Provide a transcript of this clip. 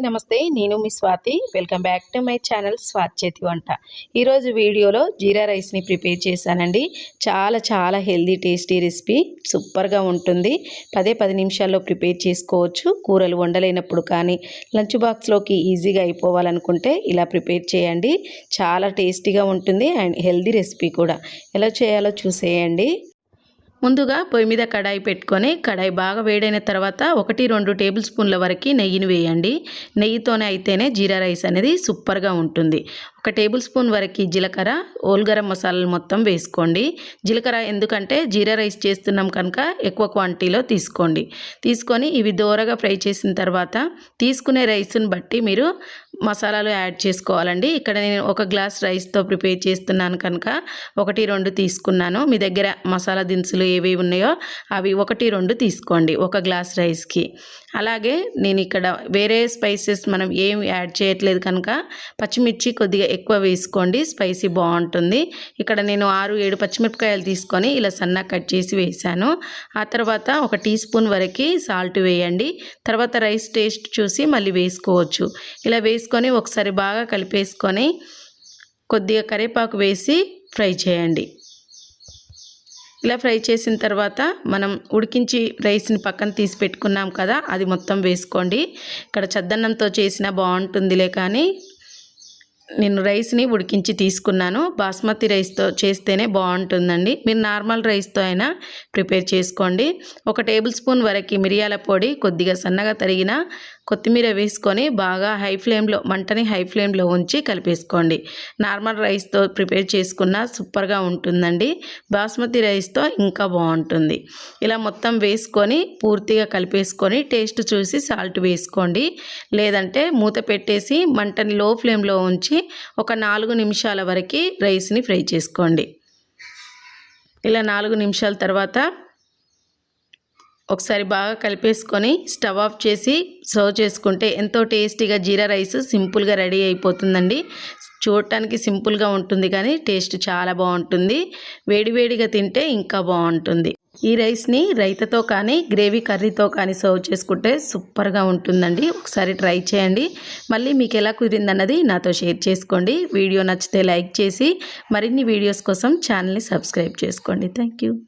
నమస్తే నేను మీ Swathi. Welcome back to my channel Swathi చేతి వంట. ఈరోజు వీడియోలో జీరా రైస్ని ప్రిపేర్ చేశానండి. చాలా చాలా హెల్దీ టేస్టీ రెసిపీ. సూపర్గా ఉంటుంది. పదే పది నిమిషాల్లో ప్రిపేర్ చేసుకోవచ్చు. కూరలు వండలేనప్పుడు కానీ లంచ్ బాక్స్లోకి ఈజీగా అయిపోవాలనుకుంటే ఇలా ప్రిపేర్ చేయండి. చాలా టేస్టీగా ఉంటుంది అండ్ హెల్దీ రెసిపీ కూడా. ఎలా చేయాలో చూసేయండి. ముందుగా పొయ్యి మీద కడాయి పెట్టుకొని కడాయి బాగా వేడైన తర్వాత ఒకటి రెండు టేబుల్ స్పూన్ల వరకు నెయ్యిని వేయండి. నెయ్యితోనే అయితేనే జీరా రైస్ అనేది సూపర్గా ఉంటుంది. ఒక టేబుల్ స్పూన్ వరకు జీలకర్ర ఓల్గరం మసాలాలు మొత్తం వేసుకోండి. జీలకర్ర ఎందుకంటే జీరా రైస్ చేస్తున్నాం కనుక ఎక్కువ క్వాంటిటీలో తీసుకోండి. తీసుకొని ఇవి దోరగా ఫ్రై చేసిన తర్వాత తీసుకునే రైస్ని బట్టి మీరు మసాలాలు యాడ్ చేసుకోవాలండి. ఇక్కడ నేను ఒక గ్లాస్ రైస్తో ప్రిపేర్ చేస్తున్నాను కనుక ఒకటి రెండు తీసుకున్నాను. మీ దగ్గర మసాలా దినుసులు ఏవి ఉన్నాయో అవి ఒకటి రెండు తీసుకోండి ఒక గ్లాస్ రైస్కి. అలాగే నేను ఇక్కడ వేరే స్పైసెస్ మనం ఏం యాడ్ చేయట్లేదు కనుక పచ్చిమిర్చి కొద్దిగా ఎక్కువ వేసుకోండి స్పైసీ బాగుంటుంది. ఇక్కడ నేను ఆరు ఏడు పచ్చిమిరపకాయలు తీసుకొని ఇలా సన్నగా కట్ చేసి వేసాను ఆ తర్వాత ఒక టీ స్పూన్ వరకు సాల్ట్ వేయండి. తర్వాత రైస్ టేస్ట్ చూసి మళ్ళీ వేసుకోవచ్చు. ఇలా వేసుకొని ఒకసారి బాగా కలిపేసుకొని కొద్దిగా కరివేపాకు వేసి ఫ్రై చేయండి. ఇలా ఫ్రై చేసిన తర్వాత మనం ఉడికించి రైస్ని పక్కన తీసి పెట్టుకున్నాం కదా అది మొత్తం వేసుకోండి. ఇక్కడ చద్దన్నంతో చేసినా బాగుంటుందిలే కానీ నేను రైస్ని ఉడికించి తీసుకున్నాను. బాస్మతి రైస్తో చేస్తేనే బాగుంటుందండి. మీరు నార్మల్ రైస్తో అయినా ప్రిపేర్ చేసుకోండి. ఒక టేబుల్ స్పూన్ వరకు మిరియాల పొడి కొద్దిగా సన్నగా తరిగిన కొత్తిమీర వేసుకొని బాగా హై ఫ్లేమ్లో మంటని హై ఫ్లేమ్లో ఉంచి కలిపేసుకోండి. నార్మల్ రైస్తో ప్రిపేర్ చేసుకున్న సూపర్గా ఉంటుందండి. బాస్మతి రైస్తో ఇంకా బాగుంటుంది. ఇలా మొత్తం వేసుకొని పూర్తిగా కలిపేసుకొని టేస్ట్ చూసి సాల్ట్ వేసుకోండి. లేదంటే మూత పెట్టేసి మంటని లో ఫ్లేమ్లో ఉంచి ఒక నాలుగు నిమిషాల వరకు రైస్ని ఫ్రై చేసుకోండి. ఇలా నాలుగు నిమిషాల తర్వాత ఒకసారి బాగా కలిపేసుకొని స్టవ్ ఆఫ్ చేసి సర్వ్ చేసుకుంటే ఎంతో టేస్టీగా జీరా రైస్ సింపుల్గా రెడీ అయిపోతుందండి. చూడటానికి సింపుల్గా ఉంటుంది కానీ టేస్ట్ చాలా బాగుంటుంది. వేడివేడిగా తింటే ఇంకా బాగుంటుంది. ఈ రైస్ని రైతతో కానీ గ్రేవీ కర్రీతో కానీ సర్వ్ చేసుకుంటే సూపర్గా ఉంటుందండి. ఒకసారి ట్రై చేయండి. మళ్ళీ మీకు ఎలా కుదిరిందన్నది నాతో షేర్ చేసుకోండి. వీడియో నచ్చితే లైక్ చేసి మరిన్ని వీడియోస్ కోసం ఛానల్ని సబ్స్క్రైబ్ చేసుకోండి. థ్యాంక్